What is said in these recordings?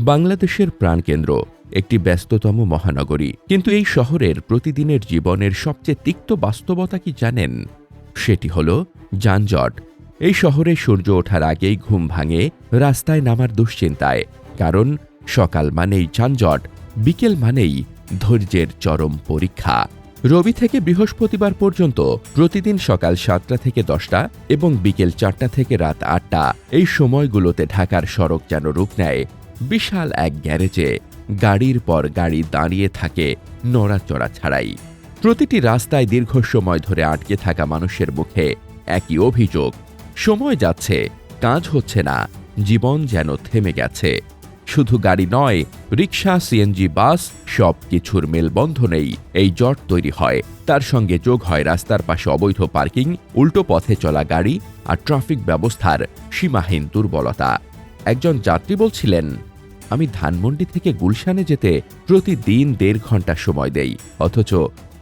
বাংলাদেশের প্রাণকেন্দ্র, একটি ব্যস্ততম মহানগরী। কিন্তু এই শহরের প্রতিদিনের জীবনের সবচেয়ে তিক্ত বাস্তবতা কি জানেন? সেটি হল যানজট। এই শহরে সূর্য ওঠার আগেই ঘুম ভাঙে, রাস্তায় নামার দুশ্চিন্তায়। কারণ সকাল মানেই যানজট, বিকেল মানেই ধৈর্যের চরম পরীক্ষা। রবি থেকে বৃহস্পতিবার পর্যন্ত প্রতিদিন সকাল সাতটা থেকে দশটা এবং বিকেল চারটা থেকে রাত আটটা। এই সময়গুলোতে ঢাকার সড়ক যেন রূপ নেয় বিশাল এক গ্যারেজে গাড়ির পর গাড়ি দাঁড়িয়ে থাকে নড়াচড়া ছাড়াই। প্রতিটি রাস্তায় দীর্ঘ সময় ধরে আটকে থাকা মানুষের মুখে একই অভিযোগ, সময় যাচ্ছে, কাজ হচ্ছে না, জীবন যেন থেমে গেছে। শুধু গাড়ি নয় রিক্সা সিএনজি বাস, সব কিছুর মেলবন্ধনেই এই জট তৈরি হয়। তার সঙ্গে যোগ হয় রাস্তার পাশে অবৈধ পার্কিং, উল্টো পথে চলা গাড়ি আর ট্রাফিক ব্যবস্থার সীমাহীন দুর্বলতা। একজন যাত্রী বলছিলেন আমি ধানমন্ডি থেকে গুলশানে যেতে প্রতিদিন দেড় ঘণ্টা সময় দেই, অথচ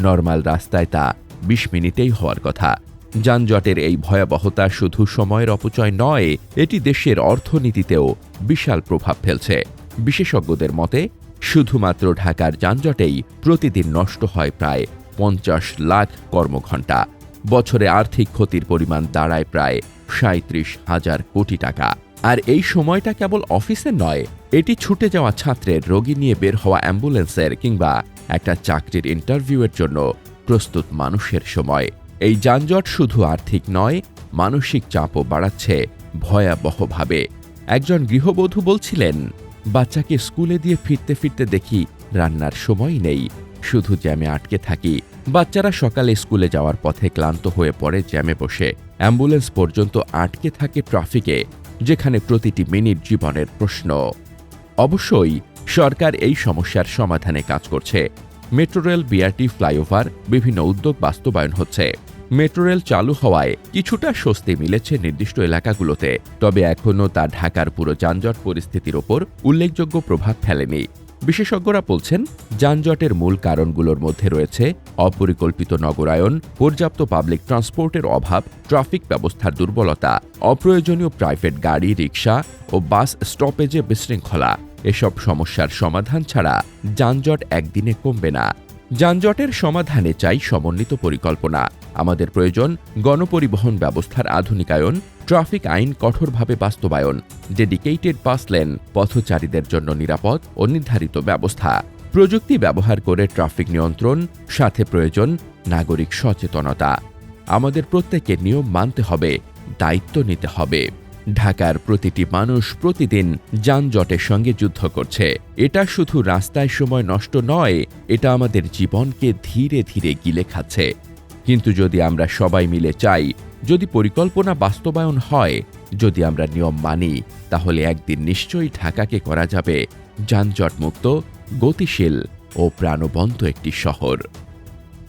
নর্মাল রাস্তায় তা বিশ মিনিটেই হওয়ার কথা। যানজটের এই ভয়াবহতা শুধু সময়ের অপচয় নয়, এটি দেশের অর্থনীতিতেও বিশাল প্রভাব ফেলছে। বিশেষজ্ঞদের মতে, শুধুমাত্র ঢাকার যানজটেই প্রতিদিন নষ্ট হয় প্রায় পঞ্চাশ লাখ কর্মঘণ্টা। বছরে আর্থিক ক্ষতির পরিমাণ দাঁড়ায় প্রায় সাঁত্রিশ হাজার কোটি টাকা। আর এই সময়টা কেবল অফিসের নয়, এটি ছুটে যাওয়া ছাত্রের রোগী নিয়ে বের হওয়া অ্যাম্বুলেন্সের কিংবা একটা চাকরির ইন্টারভিউয়ের জন্য প্রস্তুত মানুষের সময়। এই যানজট শুধু আর্থিক নয়, মানসিক চাপও বাড়াচ্ছে ভয়াবহভাবে। একজন গৃহবধূ বলছিলেন, বাচ্চাকে স্কুলে দিয়ে ফিরতে ফিরতে দেখি রান্নার সময় নেই, শুধু জ্যামে আটকে থাকি। বাচ্চারা সকালে স্কুলে যাওয়ার পথে ক্লান্ত হয়ে পড়ে জ্যামে বসে। অ্যাম্বুলেন্স পর্যন্ত আটকে থাকে ট্রাফিকে। যেখানে প্রতিটি মিনিট জীবনের প্রশ্ন। অবশ্যই সরকার এই সমস্যার সমাধানে কাজ করছে। মেট্রো রেল বিআরটি ফ্লাইওভার, বিভিন্ন উদ্যোগ বাস্তবায়ন হচ্ছে। মেট্রো রেল চালু হওয়ায় কিছুটা স্বস্তি মিলেছে নির্দিষ্ট এলাকাগুলোতে, তবে এখনও তা ঢাকার পুরো যানজট পরিস্থিতির ওপর উল্লেখযোগ্য প্রভাব ফেলেনি। বিশেষজ্ঞরা বলছেন, যানজটের মূল কারণগুলোর মধ্যে রয়েছে অপরিকল্পিত নগরায়ন, পর্যাপ্ত পাবলিক ট্রান্সপোর্টের অভাব ট্রাফিক ব্যবস্থার দুর্বলতা, অপ্রয়োজনীয় প্রাইভেট গাড়ি রিক্সা ও বাস স্টপেজে বিশৃঙ্খলা। এসব সমস্যার সমাধান ছাড়া যানজট একদিনে কমবে না। যানজটের সমাধানে চাই সমন্বিত পরিকল্পনা। আমাদের প্রয়োজন গণপরিবহন ব্যবস্থার আধুনিকায়ন, ট্রাফিক আইন কঠোরভাবে বাস্তবায়ন, ডেডিকেটেড পাস লেন, পথচারীদের জন্য নিরাপদ ও নির্ধারিত ব্যবস্থা, প্রযুক্তি ব্যবহার করে ট্রাফিক নিয়ন্ত্রণ, সাথে প্রয়োজন নাগরিক সচেতনতা। আমাদের প্রত্যেকের নিয়ম মানতে হবে, দায়িত্ব নিতে হবে। ঢাকার প্রতিটি মানুষ প্রতিদিন যানজটের সঙ্গে যুদ্ধ করছে। এটা শুধু রাস্তায় সময় নষ্ট নয়, এটা আমাদের জীবনকে ধীরে ধীরে গিলে খাচ্ছে। কিন্তু যদি আমরা সবাই মিলে চাই, যদি পরিকল্পনা বাস্তবায়ন হয়, যদি আমরা নিয়ম মানি, তাহলে একদিন নিশ্চয়ই ঢাকাকে করা যাবে। যানজটমুক্ত, গতিশীল ও প্রাণবন্ত একটি শহর।